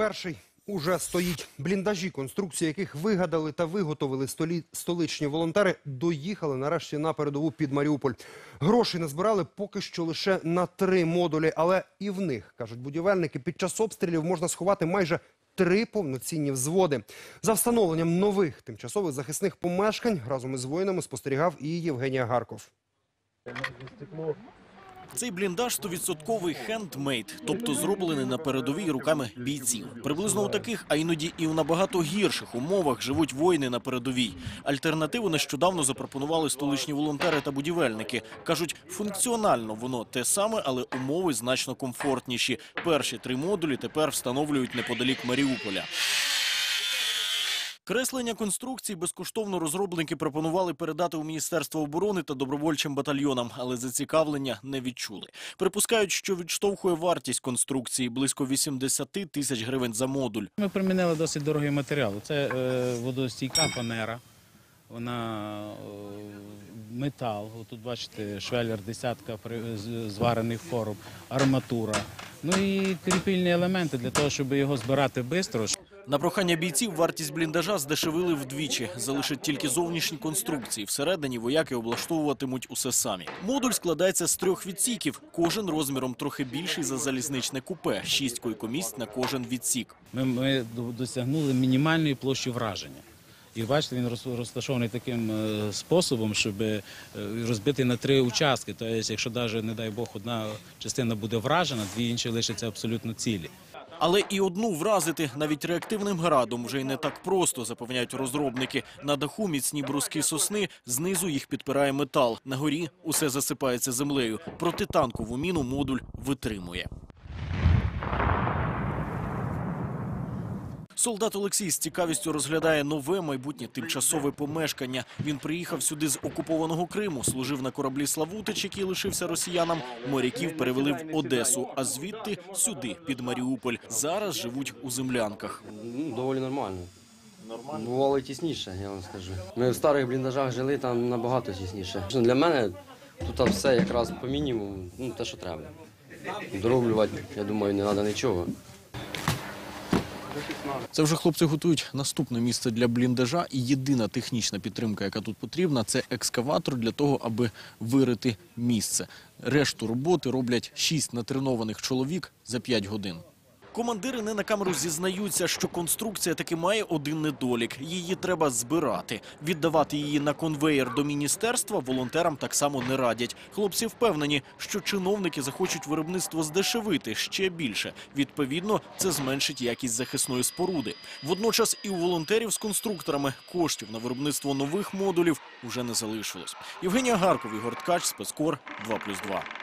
Перший уже стоїть. Бліндажі, конструкції яких вигадали та виготовили столі... столичні волонтери, доїхали нарешті на передову під Маріуполь. Грошей назбирали поки що лише на три модулі, але і в них, кажуть будівельники, під час обстрілів можна сховати майже три повноцінні взводи. За встановленням нових тимчасових захисних помешкань разом із воїнами спостерігав і Євгенія Гарков. Цей бліндаж – стовідсотковий хендмейд, тобто зроблений на передовій руками бійців. Приблизно у таких, а іноді і у набагато гірших умовах живуть воїни на передовій. Альтернативу нещодавно запропонували столичні волонтери та будівельники. Кажуть, функціонально воно те саме, але умови значно комфортніші. Перші три модулі тепер встановлюють неподалік Маріуполя. Креслення конструкцій безкоштовно розробники пропонували передати у Міністерство оборони та добровольчим батальйонам, але зацікавлення не відчули. Припускають, що відштовхує вартість конструкції близько 80 тисяч гривень за модуль. Ми примінили досить дорогий матеріал. Це е, водостійка фанера, вона е, метал. Тут бачите, швеллер десятка зварених форм, арматура. Ну і кріпільні елементи для того, щоб його збирати швидко. На прохання бійців вартість бліндажа здешевили вдвічі. Залишать тільки зовнішні конструкції. Всередині вояки облаштовуватимуть усе самі. Модуль складається з трьох відсіків. Кожен розміром трохи більший за залізничне купе. Шість койкомісць на кожен відсік. Ми, ми досягнули мінімальної площі враження. І бачите, він розташований таким е, способом, щоб е, розбитий на три участки. Тобто, якщо навіть, не дай Бог, одна частина буде вражена, дві інші лишаться абсолютно цілі. Але і одну вразити навіть реактивним градом вже й не так просто, запевняють розробники. На даху міцні бруски сосни, знизу їх підпирає метал. На горі усе засипається землею. Протитанкову міну модуль витримує. Солдат Олексій з цікавістю розглядає нове майбутнє тимчасове помешкання. Він приїхав сюди з окупованого Криму, служив на кораблі Славутич, який лишився росіянам. Моряків перевели в Одесу, а звідти сюди, під Маріуполь. Зараз живуть у землянках. Ну, доволі нормально. Нормально? Бувало тісніше, я вам скажу. Ми в старих бліндажах жили, там набагато тісніше. Для мене тут все якраз по мінімуму, ну те, що треба. Дороблювати, я думаю, не треба нічого. Це вже хлопці готують наступне місце для бліндажа. І єдина технічна підтримка, яка тут потрібна, це екскаватор для того, аби вирити місце. Решту роботи роблять шість натренованих чоловік за п'ять годин. Командири не на камеру зізнаються, що конструкція таки має один недолік. Її треба збирати. Віддавати її на конвеєр до міністерства волонтерам так само не радять. Хлопці впевнені, що чиновники захочуть виробництво здешевити ще більше. Відповідно, це зменшить якість захисної споруди. Водночас і у волонтерів з конструкторами коштів на виробництво нових модулів уже не залишилось. Євгенія Гарков, Ігор Ткач, спецкор 2+,2.